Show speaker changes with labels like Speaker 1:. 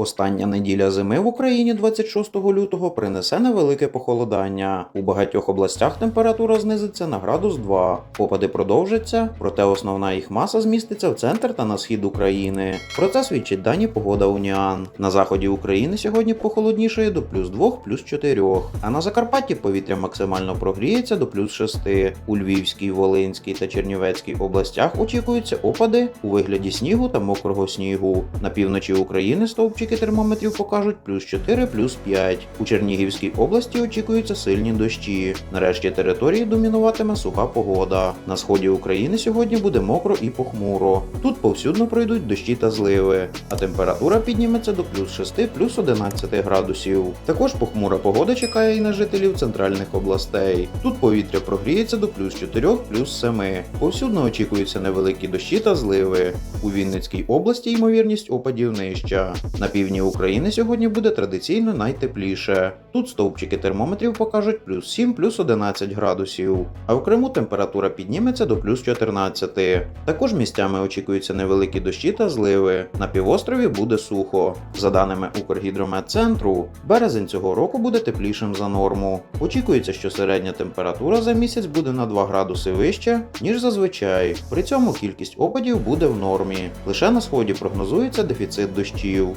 Speaker 1: Остання неділя зими в Україні 26 лютого принесе невелике похолодання. У багатьох областях температура знизиться на градус 2. Опади продовжаться, проте основна їх маса зміститься в центр та на схід України. Про це свідчить дані погода Уніан. На заході України сьогодні похолоднішає до плюс 2, плюс 4, а на Закарпатті повітря максимально прогріється до плюс 6. У Львівській, Волинській та Чернівецькій областях очікуються опади у вигляді снігу та мокрого снігу. На півночі України стовпчики термометрів покажуть плюс 4, плюс 5. У Чернігівській області очікуються сильні дощі. Нарешті території домінуватиме суха погода. На сході України сьогодні буде мокро і похмуро. Тут повсюдно пройдуть дощі та зливи, а температура підніметься до плюс 6, плюс 11 градусів. Також похмура погода чекає і на жителів центральних областей. Тут повітря прогріється до плюс 4, плюс 7. Повсюдно очікуються невеликі дощі та зливи. У Вінницькій області ймовірність опадів нижча. На півдні України сьогодні буде традиційно найтепліше. Тут стовпчики термометрів покажуть плюс 7, плюс 11 градусів. А в Криму температура підніметься до плюс 14. Також місцями очікуються невеликі дощі та зливи. На півострові буде сухо. За даними Укргідрометцентру, березень цього року буде теплішим за норму. Очікується, що середня температура за місяць буде на 2 градуси вища, ніж зазвичай. При цьому кількість опадів буде в нормі. Лише на сході прогнозується дефіцит дощів.